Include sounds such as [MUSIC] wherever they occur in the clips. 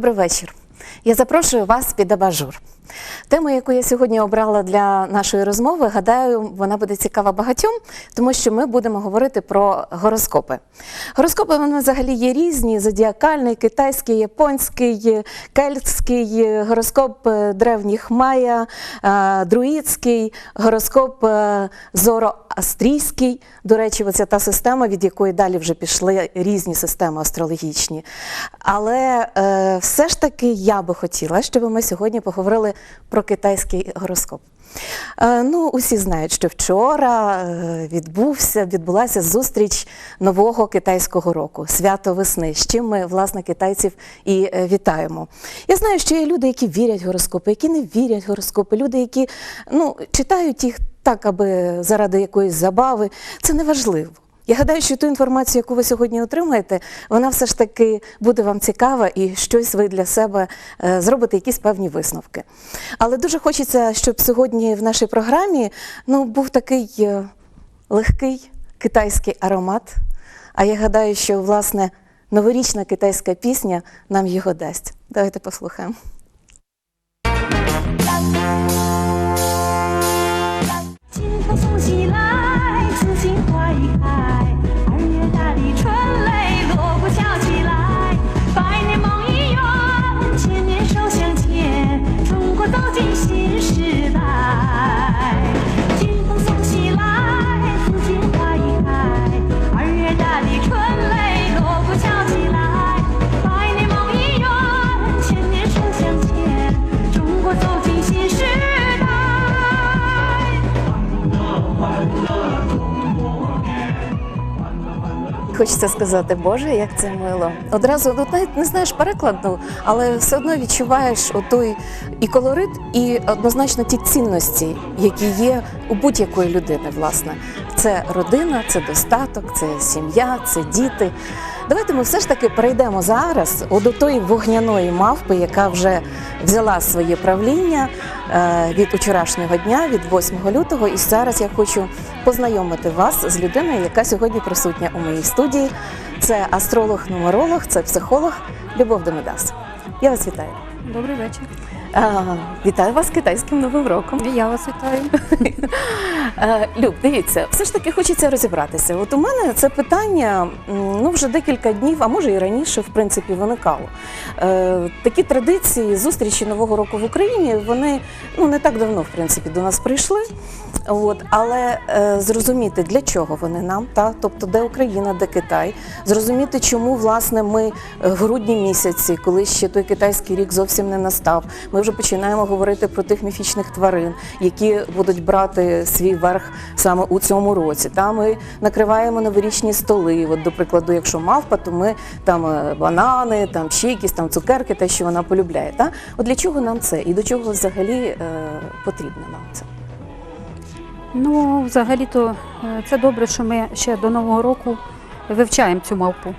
Добрий вечір. Я запрошую вас під абажур. Тема, яку я сьогодні обрала для нашої розмови, гадаю, вона буде цікава багатьом, тому що ми будемо говорити про гороскопи. Гороскопи вони взагалі є різні: зодіакальний, китайський, японський, кельтський, гороскоп е, древніх майя, е, друїдський, гороскоп е, зороастрійський. До речі, оця та система, від якої далі вже пішли різні системи астрологічні. Але все ж таки я би хотіла, щоб ми сьогодні поговорили про китайський гороскоп. Е, Ну, усі знають, що вчора е, відбувся, відбулася зустріч нового китайського року, свято весни, з чим ми, власне, китайців і е, вітаємо. Я знаю, що є люди, які вірять в гороскопи, які не вірять в гороскопи, люди, які ну, читають їх так, аби заради якоїсь забави. Це не важливо. Я гадаю, що ту інформацію, яку ви сьогодні отримаєте, вона все ж таки буде вам цікава і щось ви для себе е, зробите, якісь певні висновки. Але дуже хочеться, щоб сьогодні в нашій програмі ну, був такий е, легкий китайський аромат. А я гадаю, що власне новорічна китайська пісня нам його дасть. Давайте послухаємо. Хочеться сказати, Боже, як це мило. Одразу ну, навіть не знаєш перекладу, але все одно відчуваєш отой і колорит, і однозначно ті цінності, які є у будь-якої людини, власне. Це родина, це достаток, це сім'я, це діти. Давайте ми все ж таки перейдемо зараз до тої вогняної мавпи, яка вже взяла своє правління е, від вчорашнього дня, від 8 лютого. І зараз я хочу познайомити вас з людиною, яка сьогодні присутня у моїй студії. Це астролог-нумеролог, це психолог Любов Демидас. Я вас вітаю. Добрий вечір. А, вітаю вас з китайським новим роком. І я вас вітаю. [LAUGHS] Люб, дивіться, все ж таки хочеться розібратися. От у мене це питання ну вже декілька днів, а може і раніше, в принципі, виникало. Е, такі традиції зустрічі Нового року в Україні, вони ну не так давно, в принципі, до нас прийшли. От, але е, зрозуміти, для чого вони нам, та тобто де Україна, де Китай, зрозуміти, чому власне ми е, в грудні місяці, коли ще той китайський рік зовсім не настав, ми вже починаємо говорити про тих міфічних тварин, які будуть брати свій верх саме у цьому році. Та ми накриваємо новорічні столи. От, до прикладу, якщо мавпа, то ми там е, банани, там ще якісь там цукерки, те, що вона полюбляє. Та от для чого нам це і до чого взагалі е, потрібно нам це? Ну, взагалі-то е, це добре, що ми ще до Нового року вивчаємо цю мавпу.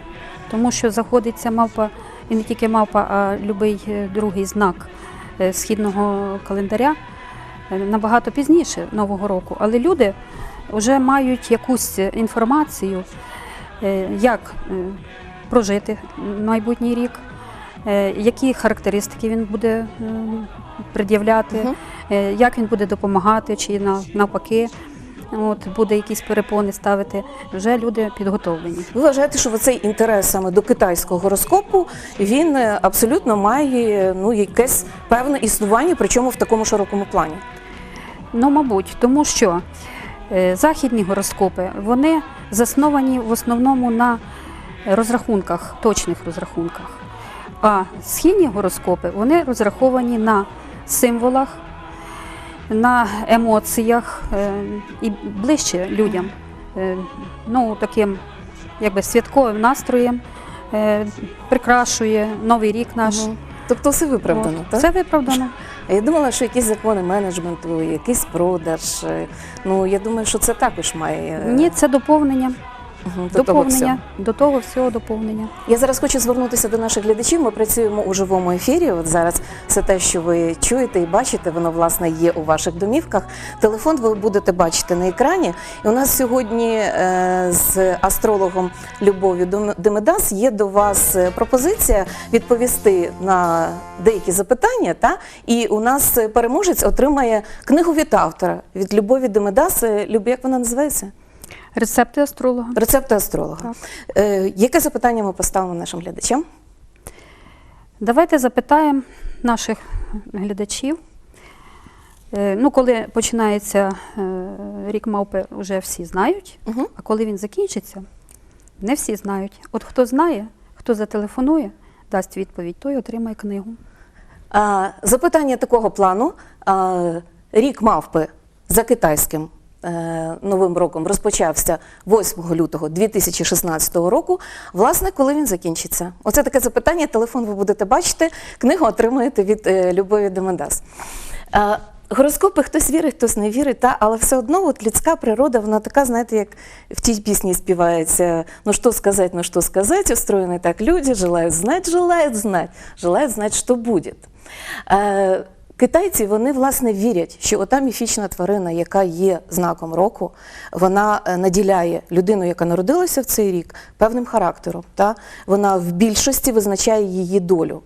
Тому що заходить ця мавпа, і не тільки мавпа, а будь-який другий знак е, східного календаря е, набагато пізніше Нового року. Але люди вже мають якусь інформацію, е, як е, прожити майбутній рік, е, які характеристики він буде е, пред'являти. Е, як він буде допомагати, чи навпаки, от, буде якісь перепони ставити. Вже люди підготовлені. Ви вважаєте, що цей інтерес саме до китайського гороскопу він е, абсолютно має ну якесь певне існування, причому в такому широкому плані. Ну, мабуть, тому що е, західні гороскопи вони засновані в основному на розрахунках, точних розрахунках. А східні гороскопи вони розраховані на символах, на емоціях е, і ближче людям, е, ну, таким якби святковим настроєм, е, прикрашує новий рік наш. Тобто все виправдано, От. так? Все виправдано. [LAUGHS] А Я думала, що якісь закони менеджменту, якийсь продаж. Ну я думаю, що це також має. Ні, це доповнення. Мгм, до того. До того всього доповнення. Я зараз хочу звернутися до наших глядачів. Ми працюємо у живому ефірі. От зараз все те, що ви чуєте і бачите, воно власне є у ваших домівках. Телефон ви будете бачити на екрані. І у нас сьогодні е, з астрологом Любов'ю Демидас є до вас е, пропозиція відповісти на деякі запитання. Та і у нас е, переможець отримає книгу від автора від Любові Демидас. Е, Люб, як вона називається? Рецепти астролога. Рецепти астролога. Так. Е, яке запитання ми поставимо нашим глядачам? Давайте запитаємо наших глядачів. Е, Ну, коли починається е, рік мавпи, вже всі знають, Мгм. а коли він закінчиться, не всі знають. От хто знає, хто зателефонує, дасть відповідь, той отримає книгу. А, запитання такого плану. А, рік мавпи за китайським новим роком розпочався 8 лютого 2016 року. Власне, коли він закінчиться? Оце таке запитання. Телефон ви будете бачити. Книгу отримаєте від е, Любові Демендас. Гороскопи хтось вірить, хтось не вірить, та, але все одно от людська природа, вона така, знаєте, як в тій пісні співається, ну що сказати, ну що сказати, устроєні так люди, желають знати, желають знати, желають знати, що буде. Китайці вони власне вірять, що ота міфічна тварина, яка є знаком року, вона е, наділяє людину, яка народилася в цей рік, певним характером. Та? Вона в більшості визначає її долю.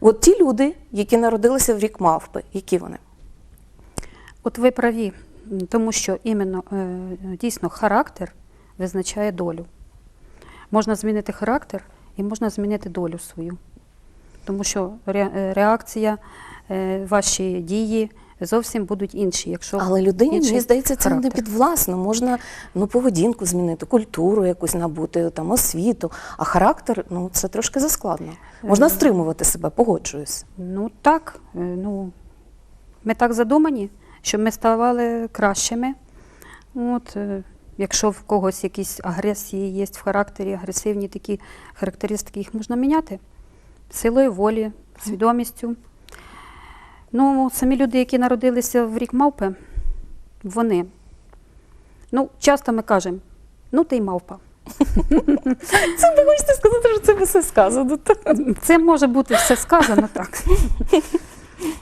От ті люди, які народилися в рік мавпи, які вони? От ви праві, тому що іменно е, дійсно характер визначає долю. Можна змінити характер і можна змінити долю свою. Тому що е, реакція, ваші дії зовсім будуть інші. Якщо Але людині, мені здається, це не характер. підвласно. Можна ну, поведінку змінити, культуру якусь набути, там, освіту. А характер ну, це трошки заскладно. Можна стримувати себе, погоджуюсь. Ну так, е, ну, ми так задумані, щоб ми ставали кращими. От, е, якщо в когось якісь агресії є в характері, агресивні такі характеристики, їх можна міняти силою волі, свідомістю. Ну, самі люди, які народилися в рік мавпи, вони. Ну, часто ми кажемо, ну ти й мавпа. [LAUGHS] Це ви хочете сказати, що це все сказано. Це може бути все сказано так.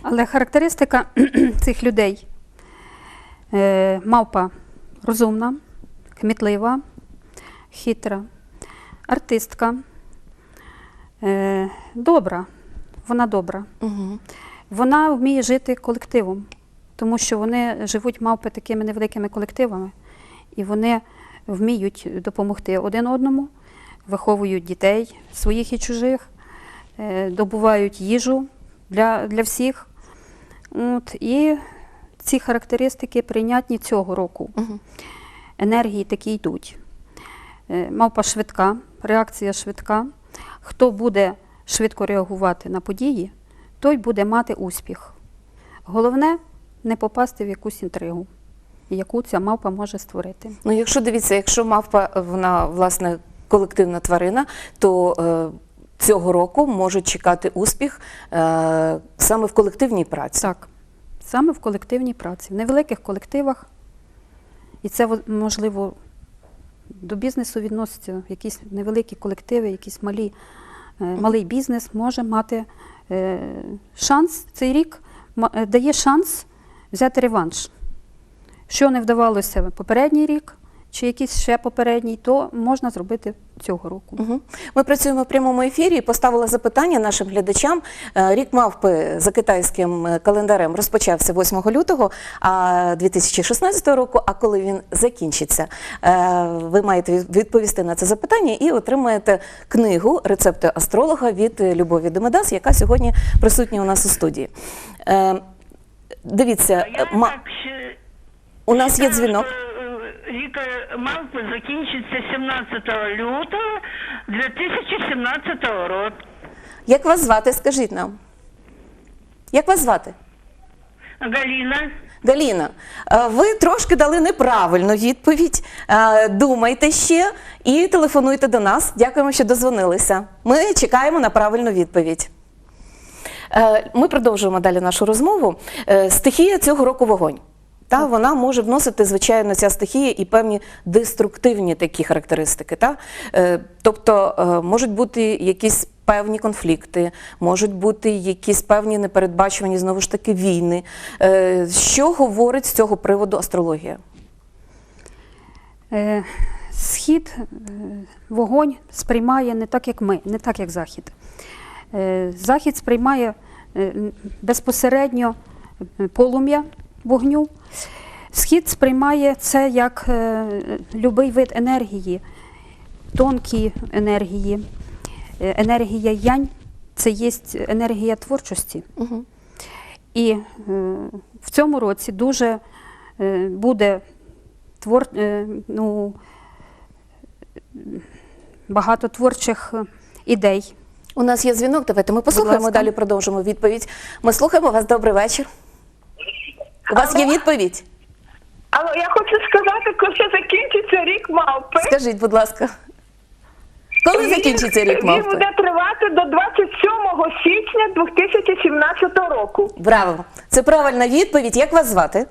Але характеристика [CLEARS THROAT] цих людей е, мавпа розумна, кмітлива, хитра, артистка, е, добра. Вона добра. Угу. Вона вміє жити колективом, тому що вони живуть мавпи такими невеликими колективами, і вони вміють допомогти один одному, виховують дітей, своїх і чужих, е, добувають їжу для, для всіх. От, і ці характеристики прийнятні цього року. Угу. Енергії такі йдуть. Е, Мавпа швидка, реакція швидка. Хто буде швидко реагувати на події, той буде мати успіх. Головне не попасти в якусь інтригу, яку ця мавпа може створити. Ну, якщо дивіться, якщо мавпа, вона власне колективна тварина, то е, цього року можуть чекати успіх е, саме в колективній праці. Так, саме в колективній праці, в невеликих колективах. І це можливо до бізнесу відноситься якісь невеликі колективи, якісь малі, е, малий бізнес може мати е, шанс цей рік е, дає шанс взяти реванш. Що не вдавалося попередній рік, чи якийсь ще попередній, то можна зробити цього року. Угу. Ми працюємо в прямому ефірі і поставила запитання нашим глядачам. Е, Рік мавпи за китайським е, календарем розпочався 8 лютого 2016 року. А коли він закінчиться, Е, ви маєте відповісти на це запитання і отримаєте книгу рецепти астролога від Любові Демедас, яка сьогодні присутня у нас у студії. Дивіться, Я ма- так у нас є дзвінок. Е, мавпи закінчиться 17 лютого 2017 року. Як вас звати? Скажіть нам. Як вас звати? Галіна. Галіна, е, ви трошки дали неправильну відповідь. Е, Думайте ще і телефонуйте до нас. Дякуємо, що дозвонилися. Ми чекаємо на правильну відповідь. Е, Ми продовжуємо далі нашу розмову. Стихія цього року вогонь. Та вона може вносити, звичайно, ця стихія і певні деструктивні такі характеристики. Та? Е, тобто е, можуть бути якісь певні конфлікти, можуть бути якісь певні непередбачувані знову ж таки війни. Е, що говорить з цього приводу астрологія? Схід, вогонь сприймає не так, як ми, не так, як Захід. Захід сприймає безпосередньо полум'я вогню. Схід сприймає це як е, любий вид енергії, тонкі енергії. Е, Енергія янь це є енергія творчості. Угу. І е, в цьому році дуже е, буде твор, е, ну, багато творчих е, ідей. У нас є дзвінок, давайте ми послухаємо, далі продовжимо відповідь. Ми слухаємо вас. Добрий вечір. У вас є відповідь? Але я хочу сказати, коли закінчиться рік мавпи. Скажіть, будь ласка. Коли Він- закінчиться рік Він буде тривати до 27 січня 2017 року. Браво! Це правильна відповідь. Як вас звати?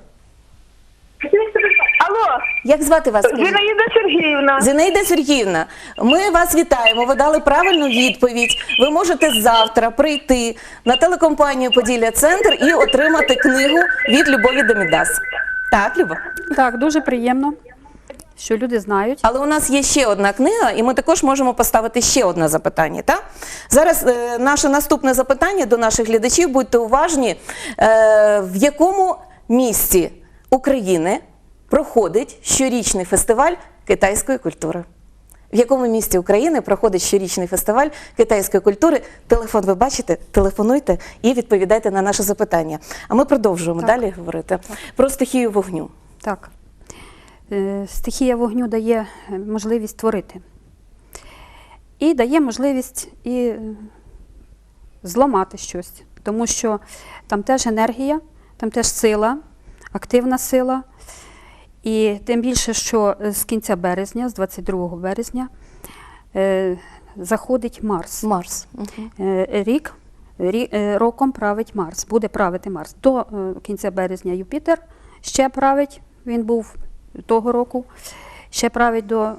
Алло, Як звати вас? скажіть? Зінаїда Сергіївна. Зінаїда Сергіївна, ми вас вітаємо. Ви дали правильну відповідь. Ви можете завтра прийти на телекомпанію Поділля Центр і отримати книгу від Любові Демідас. Так, Люба? Так, дуже приємно, що люди знають. Але у нас є ще одна книга, і ми також можемо поставити ще одне запитання. Так? Зараз е, наше наступне запитання до наших глядачів. Будьте уважні, е, в якому місті України проходить щорічний фестиваль китайської культури? В якому місті України проходить щорічний фестиваль китайської культури? Телефон ви бачите? Телефонуйте і відповідайте на наше запитання. А ми продовжуємо далі говорити про стихію вогню. Так. Е, Стихія вогню дає е, можливість творити. І дає можливість і е, зламати щось. Тому що там теж енергія, там теж сила, активна сила. І тим більше, що е, з кінця березня, з 22 березня, е, заходить Марс. Марс. Е, Рік, роком править Марс, буде правити Марс. До кінця березня Юпітер ще править, він був того року, ще править до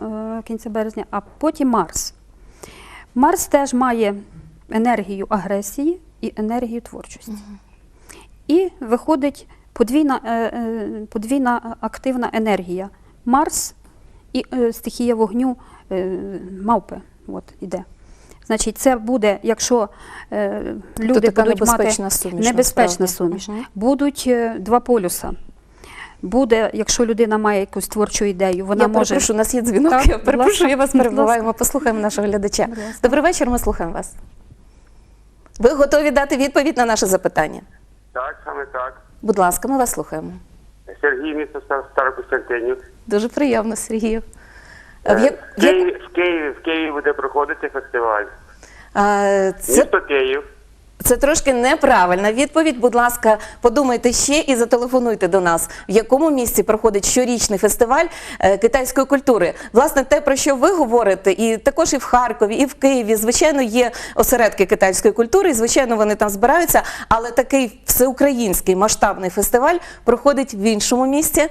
кінця березня, а потім Марс. Марс теж має енергію агресії і енергію творчості. І виходить подвійна, е, е, подвійна активна енергія. Марс і е, стихія вогню мавпи. От, іде. Значить, це буде, якщо е, люди така будуть небезпечна мати суміш, небезпечна насправді. суміш, Мгм. будуть е, два полюса. Буде, якщо людина має якусь творчу ідею, вона я може перепрошую, у нас є дзвінок. Так, я перепрошую, я вас. Ми послухаємо нашого глядача. Добрий вечір, ми слухаємо вас. Ви готові дати відповідь на наше запитання? Так, саме так. Будь ласка, ми вас слухаємо. Сергій місто Стар- Старокостянтинів. Дуже приємно, Сергію. В, Е, В Києві, в Києві, в Києві буде проходити фестиваль. а, це, Місто Київ. Це трошки неправильна відповідь. Будь ласка, подумайте ще і зателефонуйте до нас, в якому місці проходить щорічний фестиваль е, китайської культури. Власне, те, про що ви говорите, і також і в Харкові, і в Києві, звичайно, є осередки китайської культури, і звичайно, вони там збираються. Але такий всеукраїнський масштабний фестиваль проходить в іншому місці.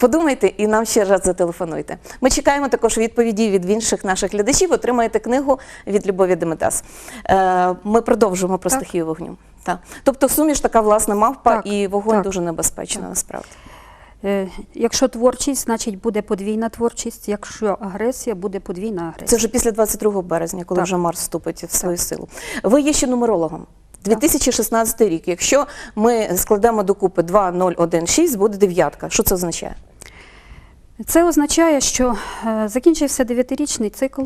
Подумайте і нам ще раз зателефонуйте. Ми чекаємо також відповіді від інших наших глядачів. Отримаєте книгу від Любові Деметас. Е, Ми продовжуємо про Так. стихію вогню. Так. Тобто суміш така власна мавпа Так, і вогонь так. дуже небезпечна насправді. Е, Якщо творчість, значить буде подвійна творчість. Якщо агресія, буде подвійна агресія. Це вже після 22 березня, коли Так. вже Марс вступить в свою силу. Ви є ще нумерологом. 2016 рік. Якщо ми складемо докупи 2, 0, 1, 6, буде дев'ятка. Що це означає? Це означає, що е, закінчився дев'ятирічний цикл.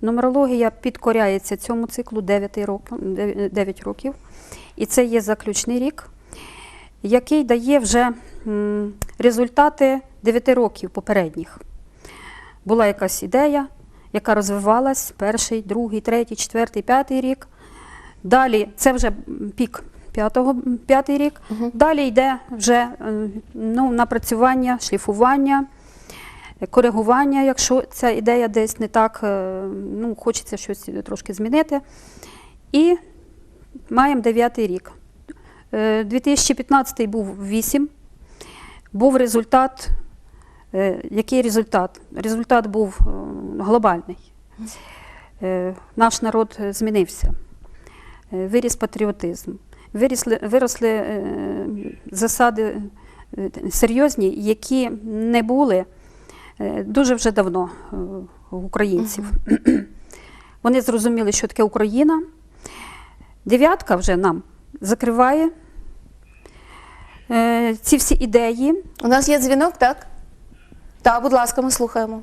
Нумерологія підкоряється цьому циклу 9 років, 9 років. І це є заключний рік, який дає вже результати 9 років попередніх. Була якась ідея, яка розвивалась перший, другий, третій, четвертий, п'ятий рік. Далі це вже пік п'ятого, п'ятий рік. Далі йде вже е, ну, напрацювання, шліфування, е, коригування, якщо ця ідея десь не так, е, ну, хочеться щось трошки змінити. І маємо дев'ятий рік. Е, 2015 був 8, був результат. Е, Який результат? Результат був е, глобальний. Е, Наш народ е, змінився, Е, виріс патріотизм, вирісли, виросли е, засади е, серйозні, які не були е, дуже вже давно е, в українців. [CLEARS THROAT] Вони зрозуміли, що таке Україна. Дев'ятка вже нам закриває е, ці всі ідеї. У нас є дзвінок, так? Так, будь ласка, ми слухаємо.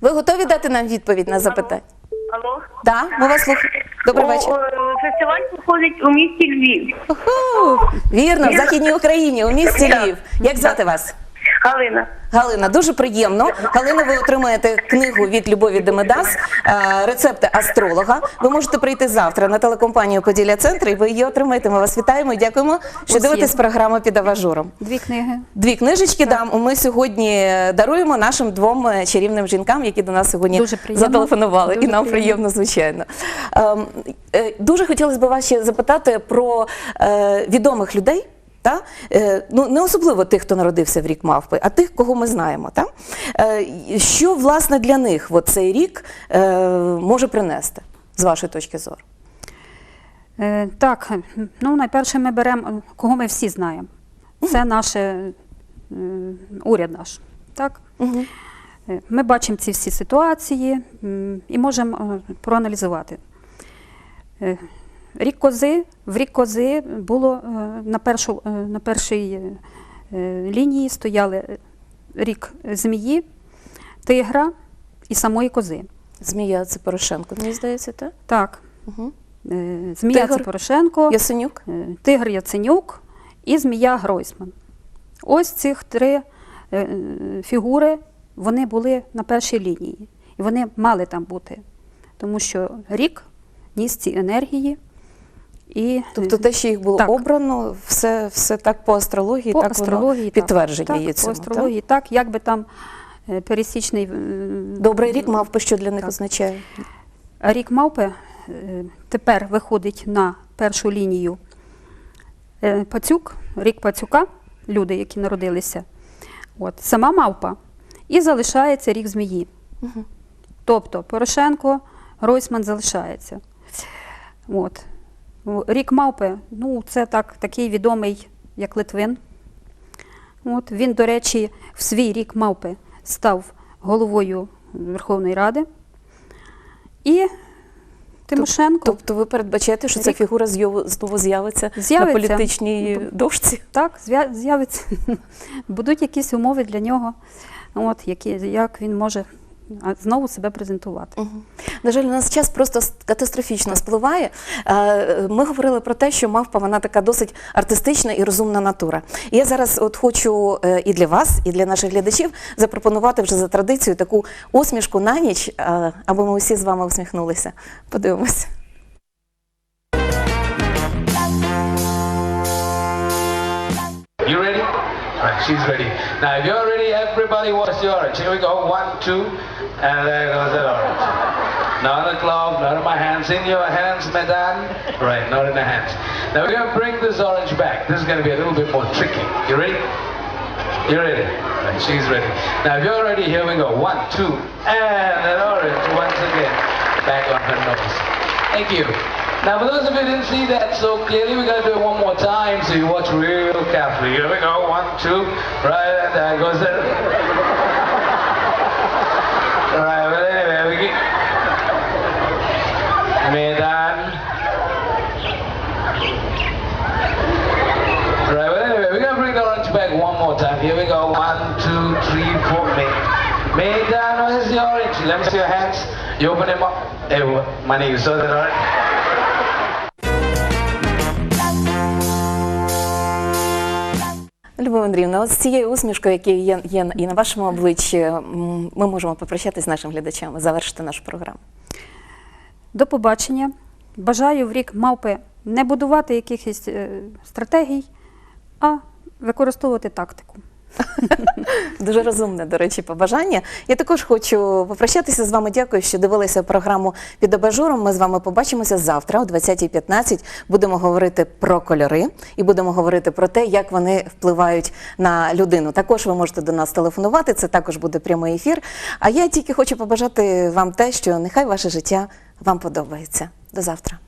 Ви готові дати нам відповідь на запитання? Так, ми вас слухаємо. Добрий вечір. Фестиваль проходить у місті Львів. Уху! Вірно, в Західній Україні, у місті Львів. Як звати вас? Галина. Галина, дуже приємно. Галина, ви отримаєте книгу від Любові Демедас е, рецепти астролога. Ви можете прийти завтра на телекомпанію Поділля Центр, і ви її отримаєте. Ми вас вітаємо і дякуємо, що дивитесь програму під аважуром. Дві книги. Дві книжечки дам. Ми сьогодні даруємо нашим двом е, чарівним жінкам, які до нас сьогодні Дуже зателефонували. Дуже і нам приємно. звичайно. Ем, е, Дуже хотілося б вас ще запитати про відомих людей. Та? Е, ну, не особливо тих, хто народився в рік мавпи, а тих, кого ми знаємо. Та? Е, що власне для них от цей рік е, може принести, з вашої точки зору? Так, ну найперше ми беремо, кого ми всі знаємо. Це наш уряд наш. Так? Угу. Ми бачимо ці всі ситуації і можемо проаналізувати. Рік кози, в рік кози було е, на, першу, е, на першій е, лінії стояли рік змії, тигра і самої кози. Змія це Порошенко, мені здається, так? Так, Угу. змія Тигр? це Порошенко. Ясенюк? Тигр Яценюк і змія Гройсман. Ось цих три фігури вони були на першій лінії. І вони мали там бути. Тому що рік ніс ці енергії. І, Тобто те, що їх було Так. обрано, все, все так по астрології, по так астрології воно так. підтвердження так, є по цьому. астрології, так, як би там е, пересічний. е, Добрий рік мавпи, що для них Так. означає? Рік мавпи е, тепер виходить на першу лінію е, пацюк, рік пацюка, люди, які народилися. От, сама мавпа. І залишається рік змії. Тобто Порошенко, Гройсман залишається. От. Рік мавпи, ну, це так, такий відомий, як Литвин. От, він, до речі, в свій рік мавпи став головою Верховної Ради. І Тимошенко. Тобто ви передбачаєте, що ця фігура знову з'явиться, на політичній дошці? Так, з'явиться. [LAUGHS] Будуть якісь умови для нього, от, які, як він може знову себе презентувати. На жаль, у нас час просто катастрофічно спливає. Е, Ми говорили про те, що мавпа вона така досить артистична і розумна натура. І я зараз от хочу е, і для вас, і для наших глядачів запропонувати вже за традицією таку усмішку на ніч, е, аби ми усі з вами усміхнулися. Подивимося. She's ready. Now, if you're ready, everybody watch the orange. Here we go. One, two, and there goes the orange. Not a glove, not in my hands. In your hands, madame. Right, not in the hands. Now, we're going to bring this orange back. This is going to be a little bit more tricky. You ready? You ready? Right, she's ready. Now, if you're ready, here we go. One, two, and an orange once again. Back on her nose. Thank you. Now, for those of you who didn't see that so clearly, we're to do it one more time so you watch real carefully. Here we go. One, two, right, and there goes the... right, but anyway, we get... Mesdames. Right, but anyway, we're going to bring the orange back one more time. Here we go. One, two, three, four. Me- Mesdames, where's the orange? Let me see your hands. You open them up. Hey? Money, you saw that orange? Любов Андріївна, з цією усмішкою, яка є, є і на вашому обличчі, ми можемо попрощатися з нашими глядачами, завершити нашу програму. До побачення. Бажаю в рік мавпи не будувати якихось е, стратегій, а використовувати тактику. [LAUGHS] Дуже розумне, до речі, побажання. Я також хочу попрощатися з вами. Дякую, що дивилися програму під абажуром. Ми з вами побачимося завтра о 20.15. Будемо говорити про кольори і будемо говорити про те, як вони впливають на людину. Також ви можете до нас телефонувати. Це також буде прямий ефір. А я тільки хочу побажати вам те, що нехай ваше життя вам подобається. До завтра.